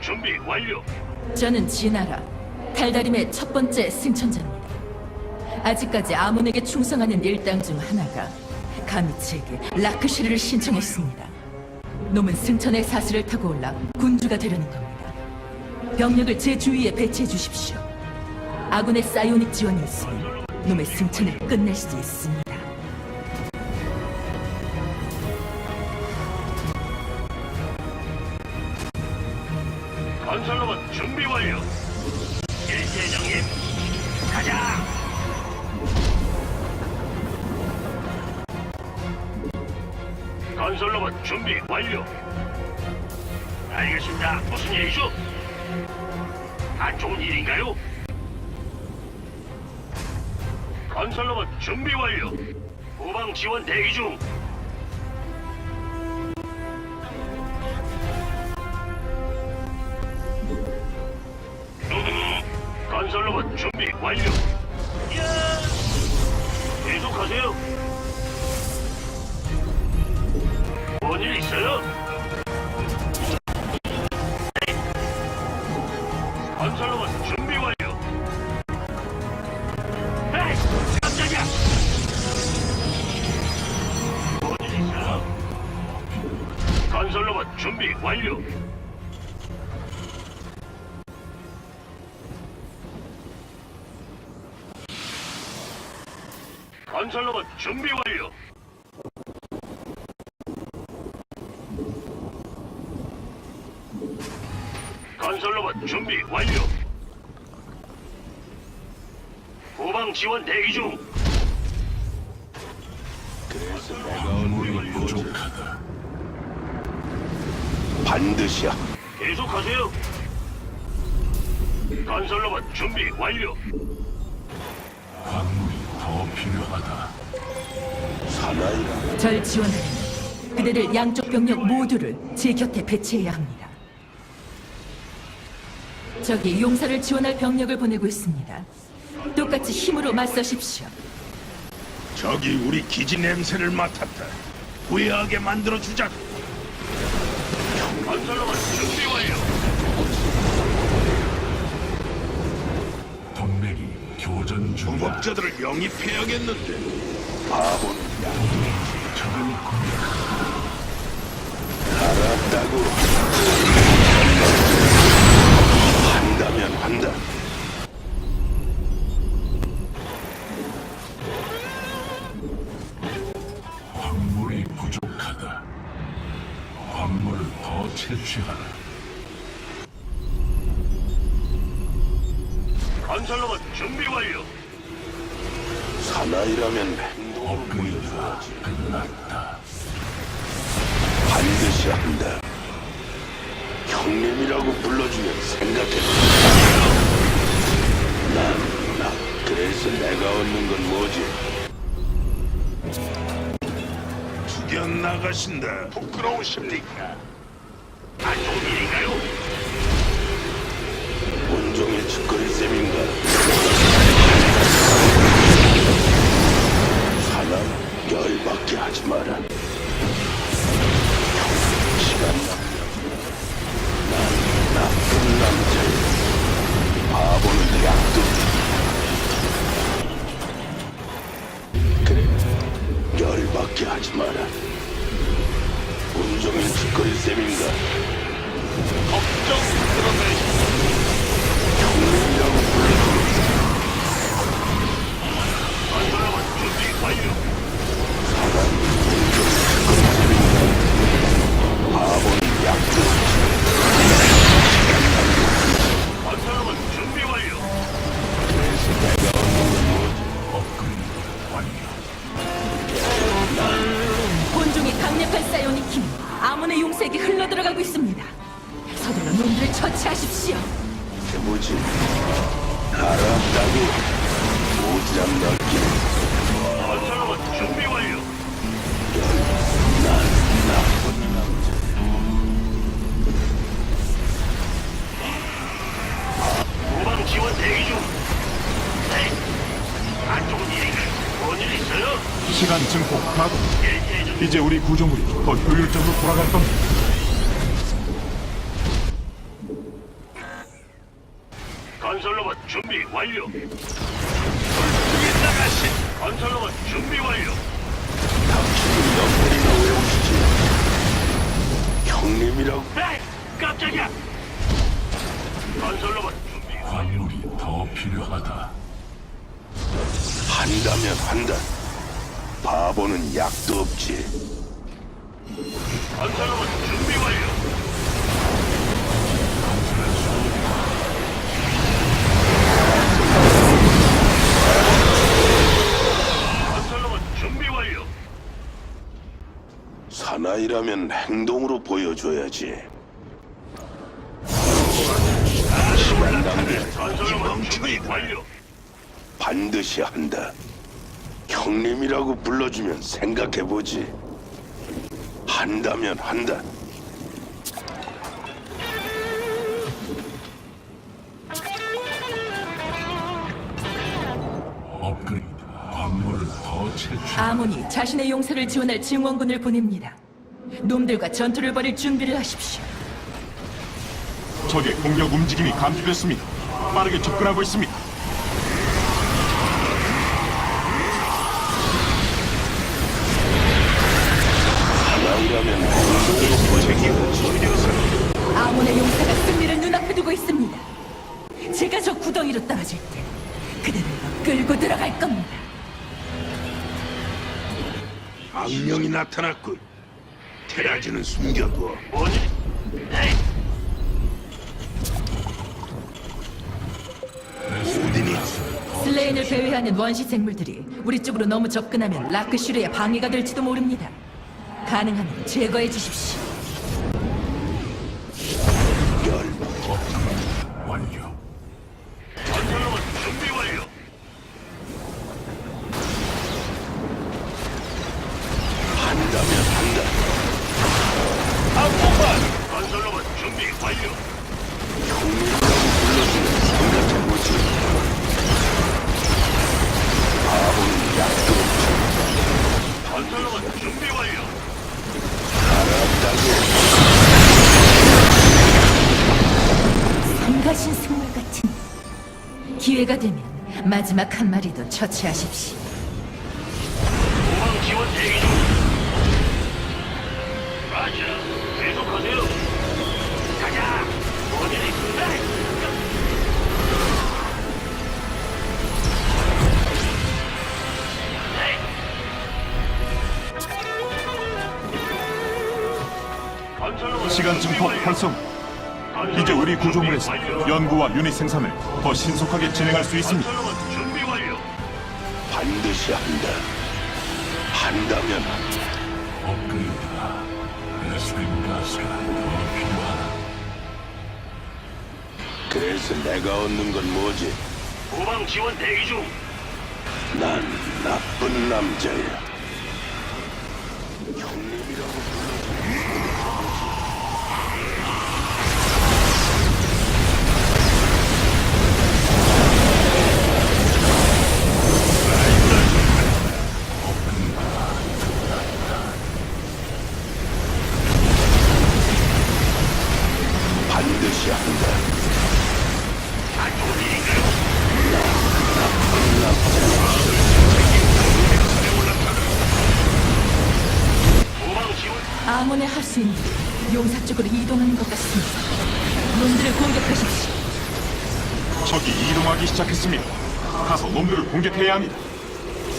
준비 완료. 저는 진아라, 달다림의 첫 번째 승천자입니다. 아직까지 아몬에게 충성하는 일당 중 하나가 가미치에게 라크시르를 신청했습니다. 놈은 승천의 사슬을 타고 올라 군주가 되려는 겁니다. 병력을 제 주위에 배치해 주십시오. 아군의 사이오닉 지원이 있으면 놈의 승천을 끝낼 수 있습니다. 건설로봇 준비 완료. 알겠습니다. 무슨 일이죠? 안 좋은 일인가요? 건설로봇 준비 완료. 후방 지원 대기 중. 건설로봇 준비 완료. 완료. 건설로봇 준비 완료. 건설로봇 준비 완료. 후방 지원 대기 중. 반드시야. 계속하세요. 건설로봇 준비 완료. 광물이 더 필요하다. 사나이라. 절 지원하려면 그대들 양쪽 병력 모두를 제 곁에 배치해야 합니다. 저기 용사를 지원할 병력을 보내고 있습니다. 똑같이 힘으로 맞서십시오. 저기 우리 기지 냄새를 맡았다. 후회하게 만들어 주자. 건설로봇 준비 완료. 동맹이 교전 중이다. 공업자들을 영입해야겠는데. 바보는 야. 적을 공격하다. 알았다고. 끝났다. 반드시 한다. 형님이라고 불러주면 생각해. 난, 나, 그래서 내가 얻는 건 뭐지? 투견 나가신다. 부끄러우십니까? 안 좋은 일인가요? 온종일 짓거릴 셈인가? 열받게 하지 마라. 시간 낭비하지 마. 난 나쁜 남자야. 바보는 약도 그래, 열받게 하지 마라. 온종일 짓거릴 셈인가? 걱정 들어가시 형님이라고 불러주면 건설로봇 준비 완료. 이제 우리 구조물이 더 효율적으로 돌아갈 겁니다. 보는 약도 없지. 건설로봇 준비 완료. 건설로봇 준비 완료. 사나이라면 행동으로 보여줘야지. 시간 낭비 준비 완료. 반드시 한다. 형님이라고 불러주면 생각해보지. 한다면 한다. 업그레이드. 광물을 더 채취. 아몬이 자신의 용사를 지원할 증원군을 보냅니다. 놈들과 전투를 벌일 준비를 하십시오. 적의 공격 움직임이 감지됐습니다. 빠르게 접근하고 있습니다. 악령이 나타났군. 테라지는 숨겨둬. 뭐지? 에이, 오딘이 슬레인을 배회하는 원시 생물들이 우리 쪽으로 너무 접근하면 라크슈르의 방해가 될지도 모릅니다. 가능하면 제거해 주십시오. 한다면 한다. 없지. 건설로봇 준비 완료. 성가신 생물 같은 기회가 되면 마지막 한 마리도 처치하십시오. 완료. 활성. 이제 우리 구조물에서 연구와 유닛 생산을 더 신속하게 진행할 수 있습니다. 건설로봇 준비 완료. 반드시 한다. 한다면 업그레이드다. 베스핀 가스가 더 필요하다. 그래서 내가 얻는 건 뭐지? 도망 지원 대기 중. 난 나쁜 남자야. 이동하기 시작했습니다. 가서 놈들을 공격해야 합니다.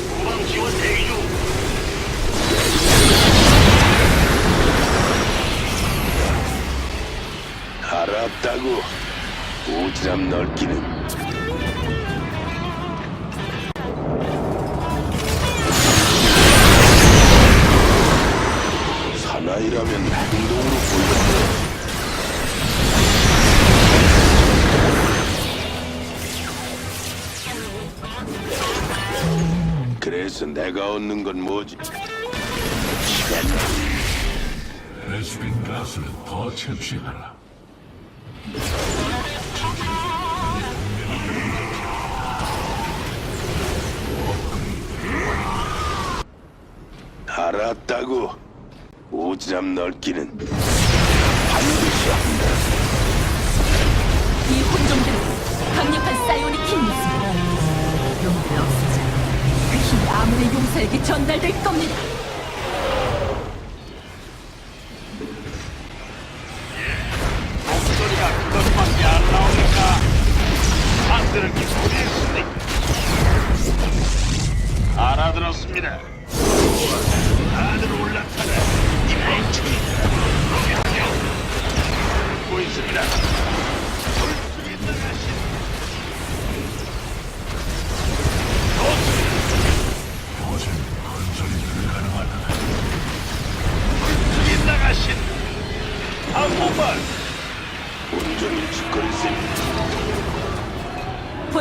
도망 지원 대기 중. 알았다고. 오지랖 넓기는. 사나이라면 내가 얻는 건 뭐지? 시간. 베스핀 가스를 더 채취하라. 알았다고. 오지랖 넓기는 반드시 한다. 이 혼종들은 강력한 사이오닉 힘이 있습니다. 힘이 아문의 용사에게 전달될 겁니다. 목소리가 그것밖에 안 나오니까 안 들을 기쁘겠습니까? 알아들었습니다. 다들 올라타라. 이 멍청이. 듣고 있습니다.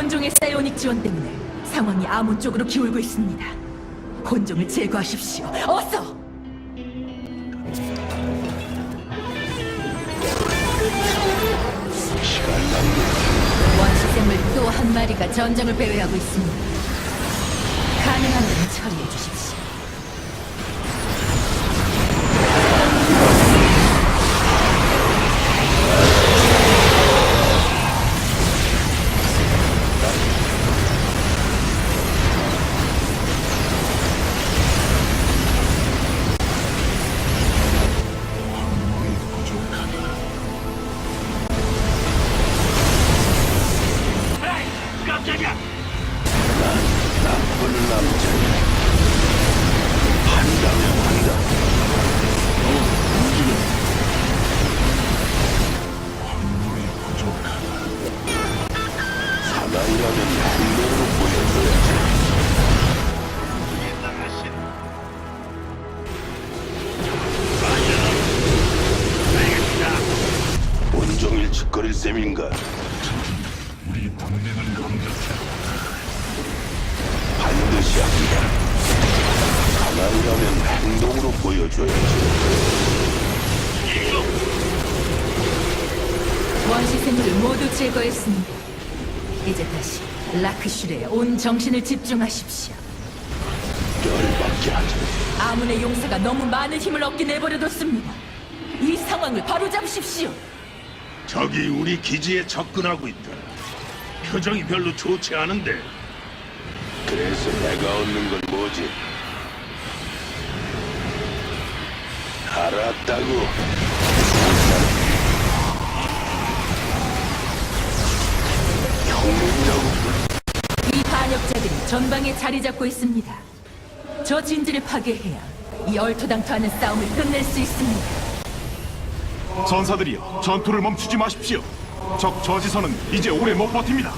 본종의 사이오닉 지원 때문에 상황이 아문 쪽으로 기울고 있습니다. 본종을 제거하십시오. 어서! 원시생물 또 한 마리가 전장을 배회하고 있습니다. 가능한 건 처리해 주십시오. 사나이라면 행동으로 보여줘야지. 원시 생물을 모두 제거했습니다. 이제 다시 라크슈레에 온 정신을 집중하십시오. 열받게 하지. 아문의 용사가 너무 많은 힘을 얻게 내버려뒀습니다. 이 상황을 바로잡으십시오. 적이 우리 기지에 접근하고 있다. 표정이 별로 좋지 않은데 그래서 내가 얻는 건 뭐지? 알았다고. 형님이라고 이 반역자들이 전방에 자리 잡고 있습니다. 저 진지를 파괴해야 이 얼토당토하는 싸움을 끝낼 수 있습니다. 전사들이여 전투를 멈추지 마십시오. 적 저지선은 이제 오래 못 버팁니다.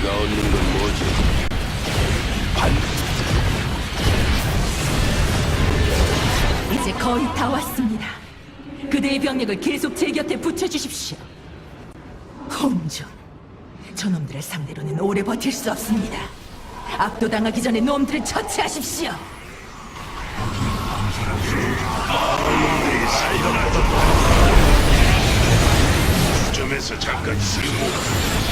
내가 얻는 건 뭐지? 반 이제 거의 다 왔습니다. 그대의 병력을 계속 제 곁에 붙여주십시오. 홍조, 저놈들을 상대로는 오래 버틸 수 없습니다. 압도당하기 전에 놈들을 처치하십시오. 사이다나도 점에서 잠깐 쓸고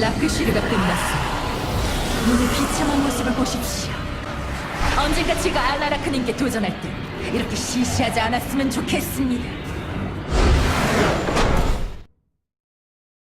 라크슈르가 끝났습니다. 눈의 비참한 모습을 보십시오. 언젠가 제가 알라라크님께 도전할 때 이렇게 시시하지 않았으면 좋겠습니다.